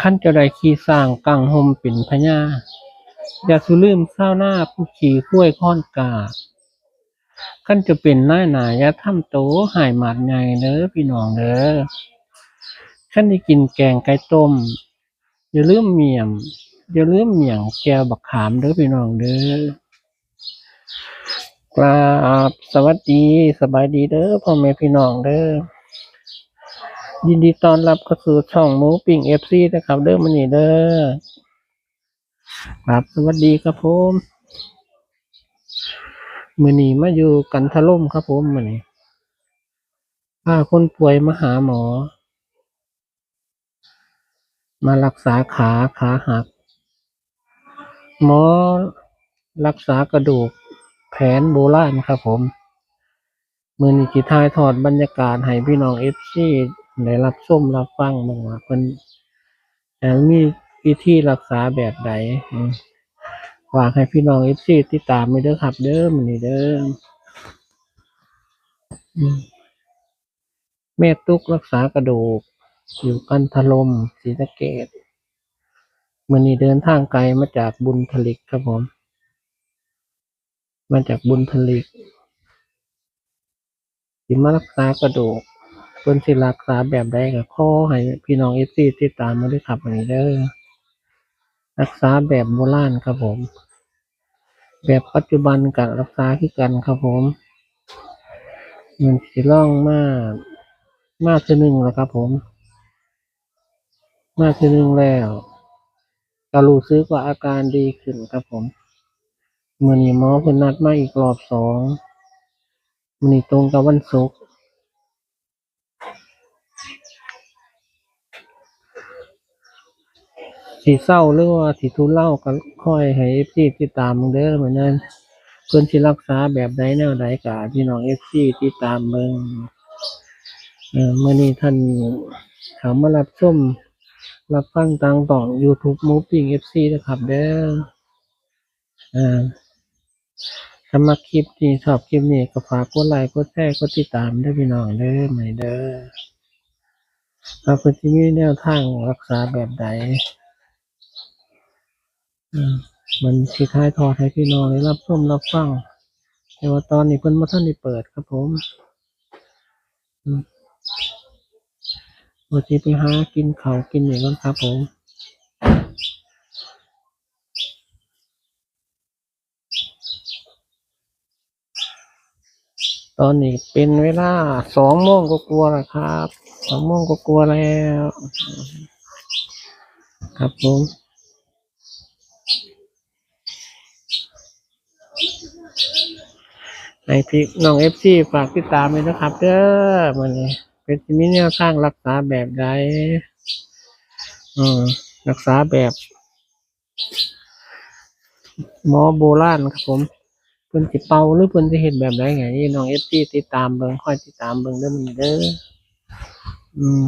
ขั้นจะได้ขี่สร้างกังหมเป็นพญาอย่าสุลืมเศร้าหน้าผู้ขี่ข้วยค้อนกาขั้นจะเป็นหน้าหนาอย่าทำโตหายหมาดไงเด้อพี่น้องเด้อขั้นได้กินแกงไก่ต้ม อย่าลืมเมี่ยม อย่าลืมเมี่ยงแกวบักขามเด้อพี่น้องเด้อกราบสวัสดีสบายดีเด้อพ่อแม่พี่น้องเด้อ ยินดีต้อนรับเข้าสู่ช่องหมูปิ้งเอฟซีนะครับ เด้อมันนี่เด้อครับสวัสดีครับผมมือนี้มาอยู่กันทะล่มครับผมมือนี้พาคนป่วยมาหาหมอ มารักษาขาขาหัก หมอรักษากระดูกแผนโบราณครับผมมือนี้กีทายทอดบรรยากาศให้พี่น้องเอฟซี ได้รับชมรับฟังบ้างว่าเพิ่นเอ่มีวิธีรักษาแบบใดฝากให้พี่น้องเอฟซีติดตามไปเด้อครับ เด้อมือนี้เด้ออืมแม่ตุกรักษากระดูก อยู่กันทลมศรีสะเกดมือนี้เดินทางไกลมาจากบุญทลิกครับผม มาจากบุญทลิกสิมารักษากระดูก เพิ่นสิรักษาแบบใดก็ขอให้พี่น้อง FC ติดตามมาด้วยครับอันนี้เด้อรักษาแบบโบราณครับผม แบบปัจจุบันกับรักษาคือกันครับผมมันสิล่องมากมาเทื่หนึ่งแล้วครับผม มาเทื่หนึงแล้วก็รู้สึกว่าอาการดีขึ้นครับผมมือนี้หมอเพิ่นนัดมาอีกรอบสองมือนี้ตรงกับวันศุกร์ สีเศร้าหรือว่าสีทุเล่าก็ค่อยให้เอฟซีติดตามมึงเด้อเหมือนนั้นเพื่อนที่รักษาแบบใดแนวใดกะพี่น้องเอฟซีติดตามเบิ่งเมื่อนี้ท่านเขามารับชมรับฟังทางต่อง YouTube Moving FC นะครับเด้ออ่าสำหรับคลิปนี้ชอบคลิปนี้ก็ฝากกดไลค์กดแชร์กดติดตามได้พี่น้องเด้อใหม่เด้อว่าเพื่อนที่มีแนวทางรักษาแบบใด มันสิท้ายทอดให้พี่น้องได้รับชมรับฟังแต่ว่าตอนนี้เพิ่นบ่ทันได้เปิดครับผมอืมวันที่ไปหากินเขากินอย่างนั้นครับผมตอนนี้เป็นเวลาสองโมงก็กลัวาๆแล้วครับสองโมงก็กลัวแล้ว ครับผม ในพี่น้องเอฟซีฝากติดตามเลยนะครับเด้อมันนี้เป็นสิมีแนวทางรักษาแบบใดอืมรักษาแบบหมอโบราณครับผมเพิ่นสิเป่าหรือเพิ่นสิเฮ็ดแบบใดไงนี่น้องเอฟซีติดตามเบิ่งคอยติดตามเบิ่งเด้อมันเด้ออืม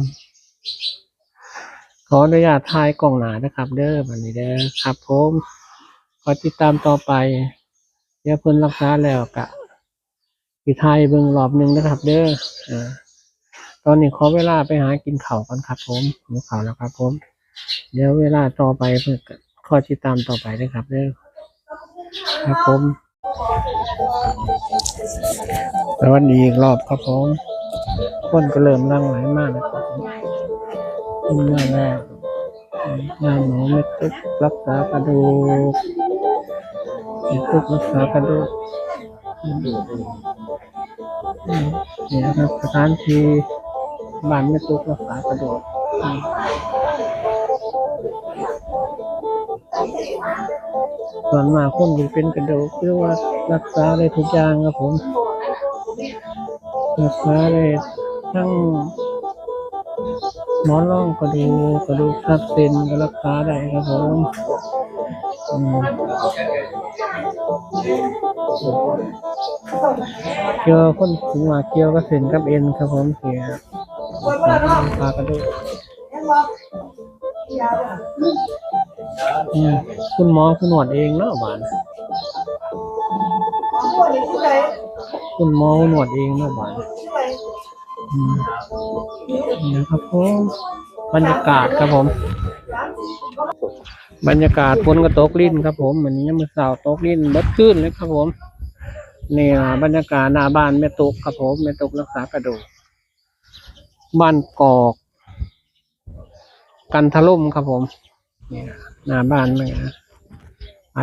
ขออนุญาตถ่ายกล้องหน้านะครับ เด้อมันนี้เด้อครับผมขอติดตามต่อไปเดี๋ยวเพิ่นรักษาแล้วกะ พี่ไทยเบิ่งรอบหนึ่งนะครับ เด้ออ่าตอนนี้ขอเวลาไปหากินข้าวกันครับผมหิวข้าวแล้วครับผมเดี๋ยวเวลาต่อไปเพื่อขอติดตามต่อไปนะครับเด้อครับผมสวัสดีอีกรอบครับผมคนก็เริ่มนั่งไหลมากนะครับขึ้นมาแล้วงานหมอไม่ตึกรักษากระดูกไม่ตึกรักษากระดูก นี่นะครับสถานที่บ้านแม่ตุ๊กรักษากระโดดส่วนมากคนที่เป็นกระดูกคือว่ารักษาได้ทุกอย่างครับผมรักษาได้ทั้งหมอนรองกระดูกกระดูกทับเส้นก็รักษาได้ครับผมอืม เกี่ยวคนถึงว่าเกี่ยวกับเส้นกับเอ็นครับผมเสียพากระดูคุณหมอคุณหนวดเองเนาะหวานคุณหมอหนวดเองเนาะหวานนี่นะครับผมบรรยากาศครับผม บรรยากาศฝนก็ตกลิ้นครับผมเหมือนนี้มันเสาร์ตกลิ้นบดขึ้นเลยครับผมนี่บรรยากาศหน้าบ้านแม่ตุกครับผมแม่ตุกรักษากระดูกบ้านกอก กันทะล่มครับผมนี่ล่ะหน้าบ้านแม่ไอ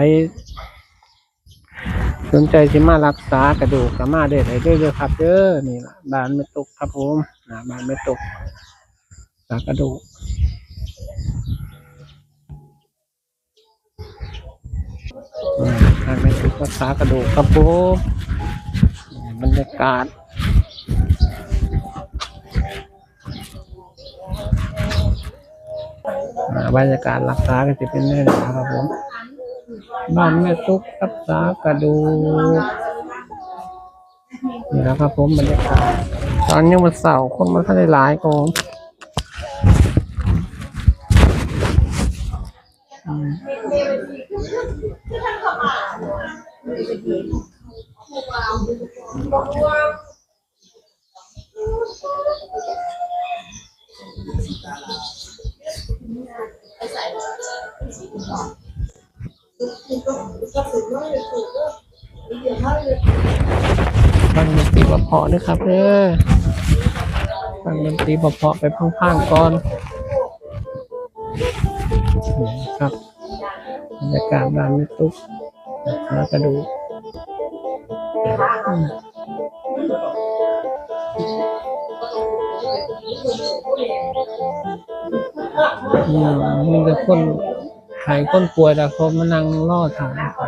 สนใจสิมารักษากระดูกสามารถเด็ดได้เด้อครับเด้อนี่ละบ้านแม่ตุกครับผมหน้าบ้านแม่ตุกรักษากระดูก การเป็นทุกรักษากระดูกครับผมบรรยากาศบรรยากาศรักษาก็จะเป็นแน่นอนครับผมบ้านแม่ตุ๊กรักษากระดูกนี่นะครับผมบรรยากาศตอนนี้วันเสาร์คนมาท่านได้หลายครับผมอืม ฟังดนตรีเพาะๆด้วยครับเด้อฟังดนตรีเพราะไปพังๆก่อน บรรยากาศบ้านแม่ตุ๊กแล้วก็ดูอืมอืมมีแต่คนขายคนป่วยแต่คนมานั่งรอถ่ายเข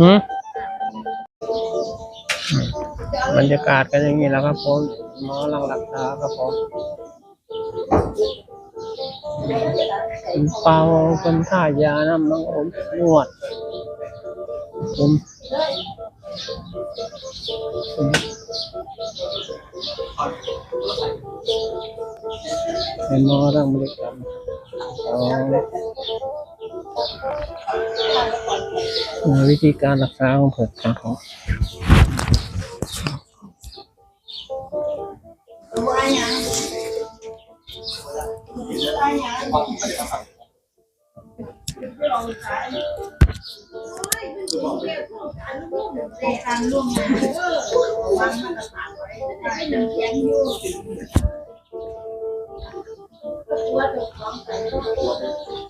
หืบรรยากาศกันอย่างนี้แล้วครับผมหมอหลังหลักษาครับผมเป่าเป็นท่ายาน้ำน้องอมนวดผมเป็นหมอร่างบริกรรมอ๋อ วิธีการรักษาของผมครับผม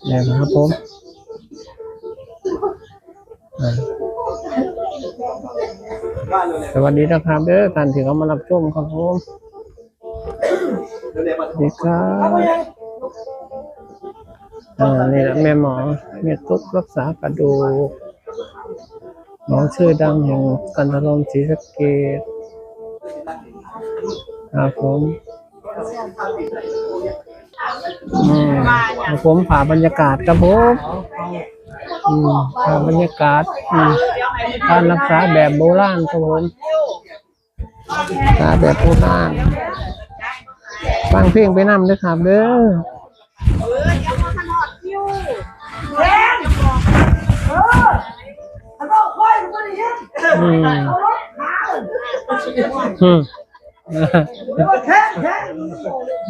เนี่ยนะครับผม สวัสดีนะครับเด้อท่านที่เขามารับชมครับผมสวัสดีครับอ่านี่แหละแม่หมอแม่ตุ๊กรักษากระดูกหมอชื่อดังแห่งกันทลมศรีสะเกษครับผมอืมผมผ่าบรรยากาศครับผม อืมผ่าบรรยากาศอืมการรักษาแบบโบราณครับผมรักษาแบบโบราณฟังเพลงไปนำด้วยครับเด้ออืมอืม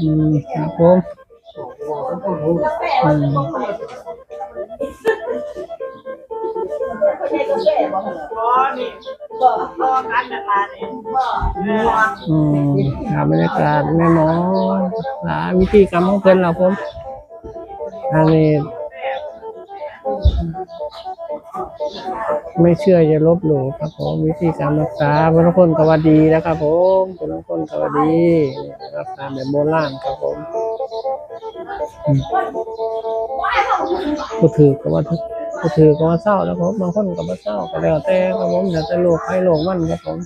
อืมครับผมอืม อืมครับบรรยากาศแม่หมอหาวิธีกรรมของเพิ่นเราผมอันนี้ไม่เชื่ออย่าลบหลู่ครับผมวิธีการรักษาบางคนก็ว่าดีนะครับผมบางคนก็ว่าดีรักษาแบบโบราณครับผม อืมผู้ถือก็ว่ากผู้ถือก็ว่าเศร้าแล้วผมบางคนก็ว่าเศร้าก็แล้วแต่ครับผมแล้วแต่โรคใครโรคมันครับผม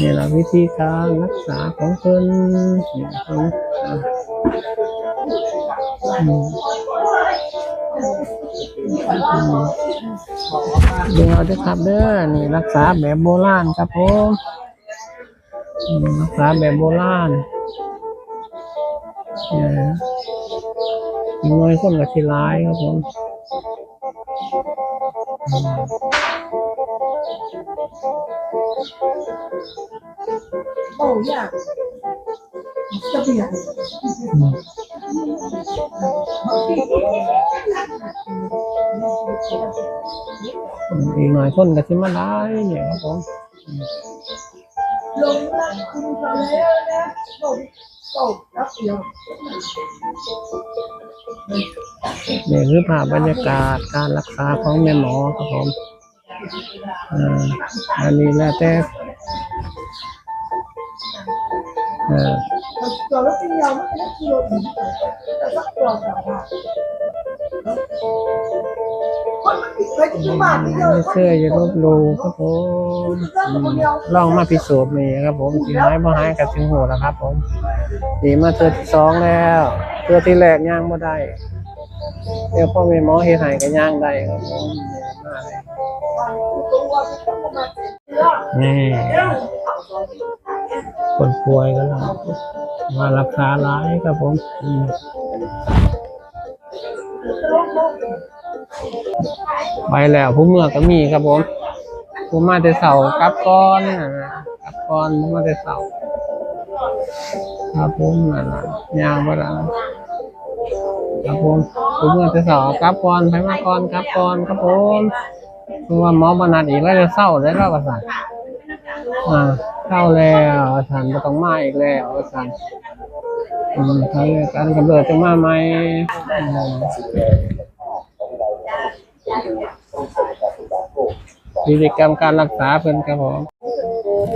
นี่แหละวิธีการรักษาของเพิ่นนี่ครับผมอะอืมเดี๋ยวจะครับเด้อนี่รักษาแบบโบราณครับผมรักษาแบบโบราณ น้อยคนก็สิร้ายครับผมอืมโอ้ยากจะเบียดอืมอีกหน่อยคนก็สิมาร้ายเนี่ยครับผมลงรักคุณเขาแล้วนะ นี่คือภาพบรรยากาศการรักษาของแม่หมอครับผมอ่าอันนี้แล้วแต่ เอ่อตัวรถเดียวไม่ได้กิโลถึงแต่สักตัวสองบาทคนมันติดไปที่บ้านนี่เดียวไม่เชื่ออย่าลบหลู่ครับผมอืมลองมาพิสูจน์นี่ครับผมสิหายบ่หายกับถึงหูแล้วครับ ผมดีมาเทือที่สองแล้วเทือที่แรกย่างบ่ได้เดี๋ยวพ่อแม่หมอเฮ็ดให้ก็ย่างได้ครับผมนี่ คนป่วยกันแล้วมารักษาหลายครับผมไปแล้วผู้เมื่อก็มีครับผมผู้มาแต่เสากับก้อนกับก้อนผู้มาแต่เสาครับผมนั่นละยางบ่ล่ะครับผมผู้เมื่อแต่เสากับก้อนไปมาก่อนกับก้อนครับผมเพราะว่าหมอมานัดอีกแล้วจะเศร้าได้แล้วว่าสั่นอ่า เข้าแล้วสันก็ต้องมาอีกแล้วสันอืมทางการกำเนิดจะมาไหมพิธีกรรมการรักษาเพิ่นครับผม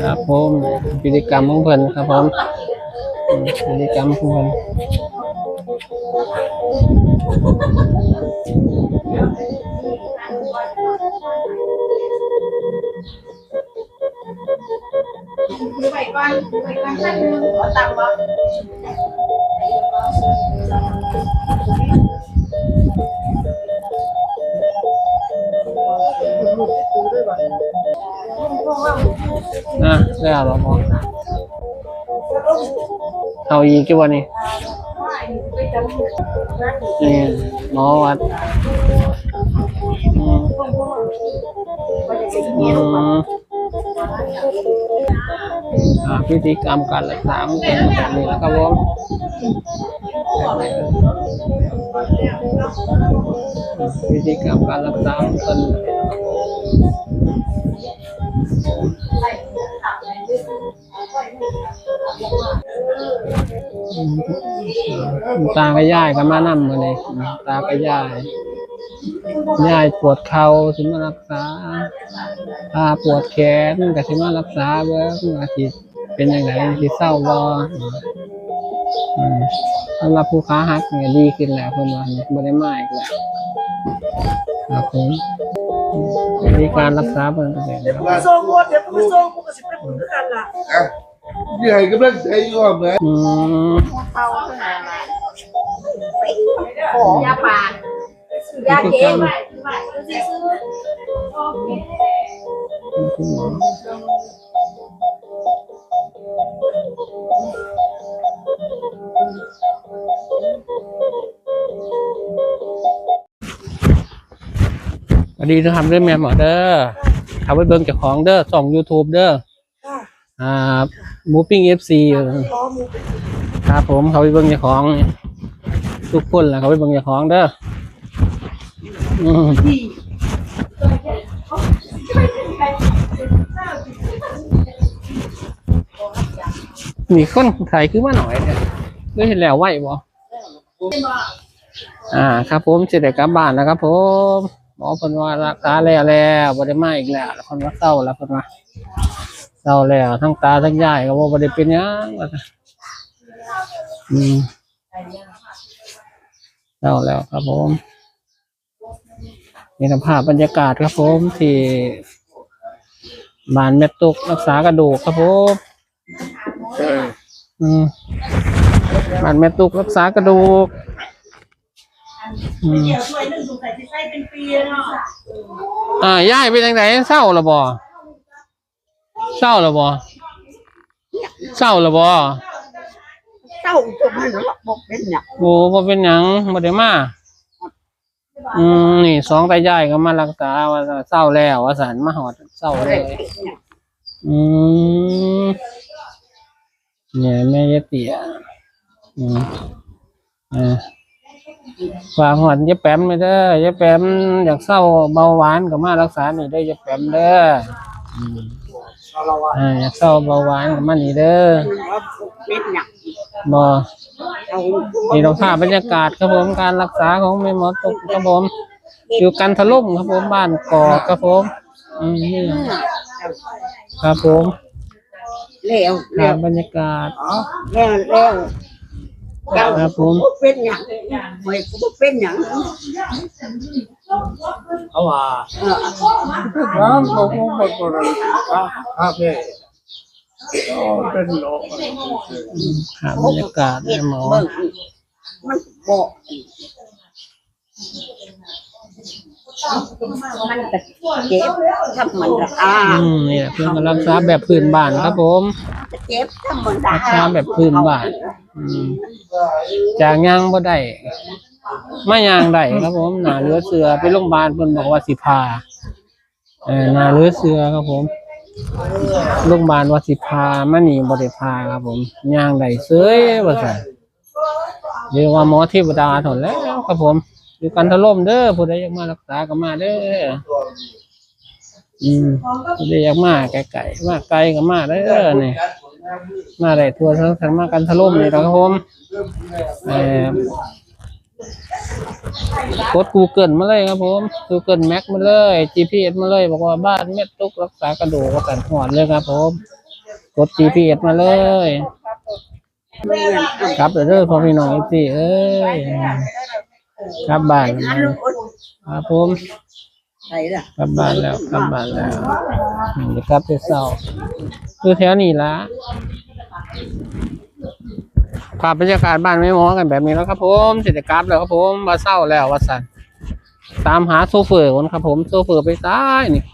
ครับผมพิธีกรรมของเพิ่นครับผมพิธีกรรมของเพิ่น คือไปก่อนไปก่อนขั้นนึงขอตังค์บ่อ่ พิธีกรรมการรักษาเป็นแบบนี้นะครับผมพิธีกรรมการรักษาเป็นตากับยายก็มานำมาเลยตากับยายย่ายปวดเข่าถึงมารักษาถ้าปวดแขนก็สิมารักษาเบิ่งว่าสิตย์ เป็นยังไงสิเศร้าบ่อืมสำหรับผู้ขาหักเนี่ยดีขึ้นแล้วเพิ่นว่าเนี่ยบ่ได้มาอีกแล้วครับผมวิธีการรักษาเพิ่นก็เป็นเดี๋ยวกูส่งหมดเดี๋ยวกูส่งกูก็สิไปปุ่นด้วยกันล่ะนี่ให้กำลังใจก่อนนะอืมเขาเท่านั้นล่ะของยาปานยาเก็บไว้ไว้ซื้อโอเค เป็นคุณหมอสวัสดีทุกท่านเด้อแม่หมอเด้อเอาไปเบิ่งเจ้าของเด้อส่อง YouTube เด้อค่ะอ่า Moving FC ล้อมูครับผมเขาไปเบิ่งเจ้าของ ทุกคนแหละเขาไปเบิ่งเจ้าของเด้ออืมดีมีคนไทยคือมาหน่อยเนี่ยด้วยเห็นแล้วไหวบ่อ่า ครับผมจะได้กลับบ้านแล้วครับผม หมอเพิ่นว่ารักษาแล้วแล้วบ่ได้มาอีกแล้วแล้วเพิ่นว่าเศร้าแล้วเพิ่นว่าเศร้าแล้วทั้งตาทั้งยายก็บ่บ่ได้เป็นหยังว่าซั่นอืมเศร้าแล้วครับผมนี่สภาพบรรยากาศครับผมที่บ้านแม่ตุกรักษากระดูกครับผมอืมบ้านแม่ตุกรักษากระดูก อืมเดี๋ยวช่วยนึงสงสัยที่ใส่เป็นปีแล้วเนาะอ่าย่ายเป็นยังไงเศร้าหรือบ่เศร้าหรือบ่เศร้าหรือบ่เจ้าตัวมันหรอกบอกเป็นเนี่ยโอ้บ่เป็นหยังบ่ได้มาอืมนี่สองตายายก็มารักษาว่าเศร้าแล้วว่าสันมาหอดเศร้าเลยอืมเนี่ยแม่ยายเตี๋ยอืมอ่า ฝากหอดยายแปมไปเด้อยายแปมอยากเศร้าเบาหวานก็มารักษานี่ได้อยายแปมเด้ออืมอ่าอยากเศร้าเบาหวานก็มานี่เด้อเป็นเนี่ยบ่เอานี่เราภาพบรรยากาศครับผมการรักษาของแม่หมอตุกครับผมอยู่กันทะลุ่มครับผมบ้านกอกครับผมอืมนี่ครับผมเร็วภาพบรรยากาศ เร็วเร็วเจ้า ครับผม เป็นอย่างไม่กูเป็นอย่างเอาว่าเออน้ำเขาคงหมดหมดเลยครับครับพี่ก็เป็นโลกภาพบรรยากาศแม่หมอเบิ่งมันบอก มันจะเจ็บธรรมดาอืมนี่แหละเพื่อนก็รักษาแบบพื้นบ้านครับผมเจ็บธรรมดารักษาแบบพื้นบ้านอืมจากย่างบ่ได้ไม่ย่างได้ครับผมหนาเรือเสือไปโรงพยาบาลเพิ่นบอกว่าสิพาเออหนาเรือเสือครับผมโรงพยาบาลว่าสิพามานี่บ่ได้พาครับผมย่างได้เสยว่าซั่นเรียกว่าหมอเทวดาถอนแล้วครับผม อยู่กันทะล่มเด้อผู้ใดอยากมารักษาก็มาเด้ออืมผู้ใดอยากมาไกลๆมาไกลก็มาเด้อนี่มาได้ทั่วทั้งทั้งมากันทะล่มนี่แหละครับผมเอ่อกด Google มาเลยครับผม Google Map มาเลย GPS มาเลย บอกว่าบ้านเม็ดตุกรักษากระดูกกันหอดเลยครับผม กด GPS มาเลยครับเด้อพ่อพี่น้องสิเอ้ย กลับบ้านอันแล้วลูกครับผมใส่ละกลับบ้านแล้วกลับบ้านแล้วอืมเดี๋ยวกลับไปเศร้าคือแถวนี้ละภาพบรรยากาศบ้านไม่หมอกันแบบนี้แล้วครับผมเสร็จกลับแล้วครับผมมาเศร้าแล้วว่าสันตามหาโซเฟอร์คนครับผมโซเฟอร์ไปซ้ายนี่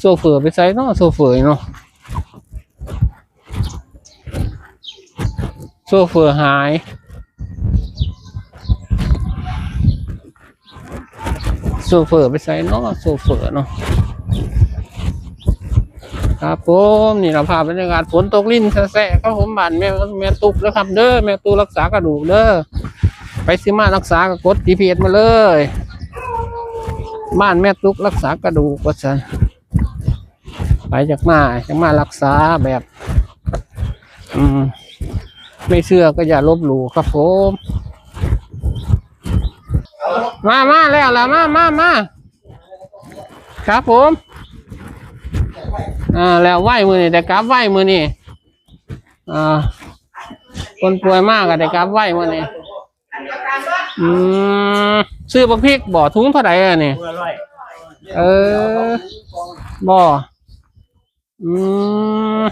โซเฟอร์ไปไซเนาะโซเฟอร์เนาะโซเฟอร์หาย โซ เฟอร์ไปใส่เนาะโซเฟอร์เนาะครับผมนี่เราพาบรรยากาศฝนตกลิ้นแสะครับผมบ้านแม่แม่ตุกแล้วครับเด้อแม่ตุกรักษากระดูกเด้อไปสิมารักษาก็กด GPS มาเลย บ้านแม่ตุกรักษากระดูกว่าสันไปจากมาจากมารักษาแบบ อืมไม่เชื่อก็อย่าลบหลู่ครับผม มามาแล้วล่ะมามามาครับผมอ่าแล้วไหวมือนี่แต่กราบไหวมือนี่อ่าคนป่วยมากอะแต่กราบไหวมือนี่อืมซื้อบักพริกบ่อทุ้งเท่าไหร่อะนี่เออบ่ออืม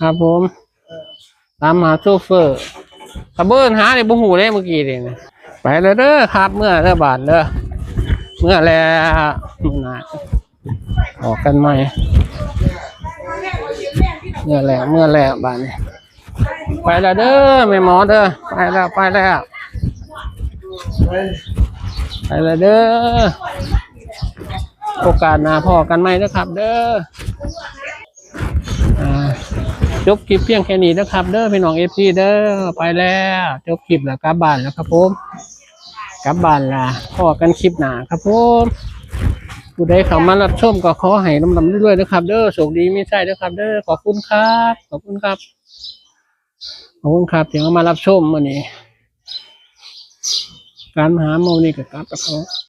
ครับผมตามหาโชเฟอร์ตะเบิ้นหาในบุหูได้เมื่อกี้นี่นะ ไปเลยเด้อครับเมื่อเด้อบาทเด้อเมื่อแล้วมื่อหนาออกกันใหม่เมื่อแล้วเมื่อแล้วบาทนี้ไปแล้วเด้อแม่หมอเด้อไปแล้วไปแล้วไปแล้วเด้อโอกาสหน้าพอกันไหมเด้อครับ เด้อจบคลิปเพียงแค่นี้นะครับ เด้อพี่น้องเอฟซีเด้อไปแล้ว จบคลิปแล้วกลับบ้านแล้วครับผม กลับบ้านละพอกันคลิปหนาครับผมผู้ใดเข้ามารับชมก็ขอให้ลำลำด้วยๆนะครับ เด้อโชคดีไม่ใช่นะครับ เด้อขอบคุณครับขอบคุณครับขอบคุณครับที่เข้ามารับชมวันนี้ การหาโมนี่กับกลับกับเขา